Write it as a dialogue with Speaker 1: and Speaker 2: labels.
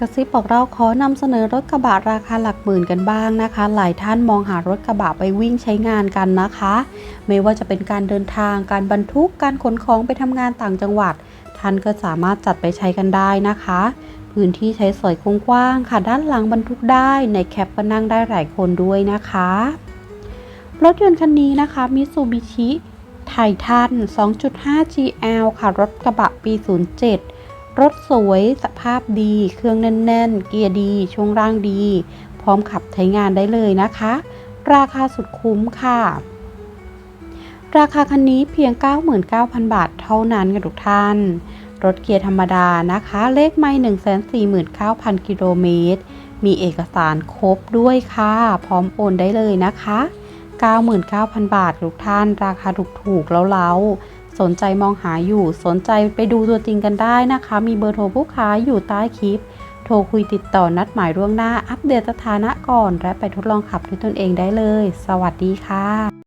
Speaker 1: กระซิบบอกเราขอนำเสนอรถกระบะราคาหลักหมื่นกันบ้างนะคะ หลายท่านมองหารถกระบะไปวิ่งใช้งานกันนะคะ ไม่ว่าจะเป็นการเดินทางการบรรทุกการขนของไปทำงานต่างจังหวัด ท่านก็สามารถจัดไปใช้กันได้นะคะ พื้นที่ใช้สอยกว้างๆค่ะด้านหลังบรรทุกได้ในแคปก็นั่งได้หลายคนด้วยนะคะ รถยนต์คันนี้นะคะมิซูบิชิไททัน 2.5 GL ค่ะรถกระบะปี 07 รถสวย สภาพดี เครื่องแน่น ๆ เกียร์ดี ช่วงล่างดี พร้อมขับใช้งานได้เลยนะคะ ราคาสุดคุ้มค่ะ ราคาคันนี้เพียง 99,000 บาทเท่านั้นค่ะทุกท่าน รถเกียร์ธรรมดานะคะ เลขไม่ 149,000 กิโลเมตร มีเอกสารครบด้วยค่ะ พร้อมโอนได้เลยนะคะ 99,000 บาททุกท่าน ราคาถูกๆแล้วเล้าๆ สนใจมองหาอยู่ สนใจไปดูตัวจริงกันได้นะคะ มีเบอร์โทรผู้ค้าอยู่ใต้คลิป โทรคุยติดต่อนัดหมายล่วงหน้า อัปเดตสถานะก่อน และไปทดลองขับด้วยตนเองได้เลย สวัสดีค่ะ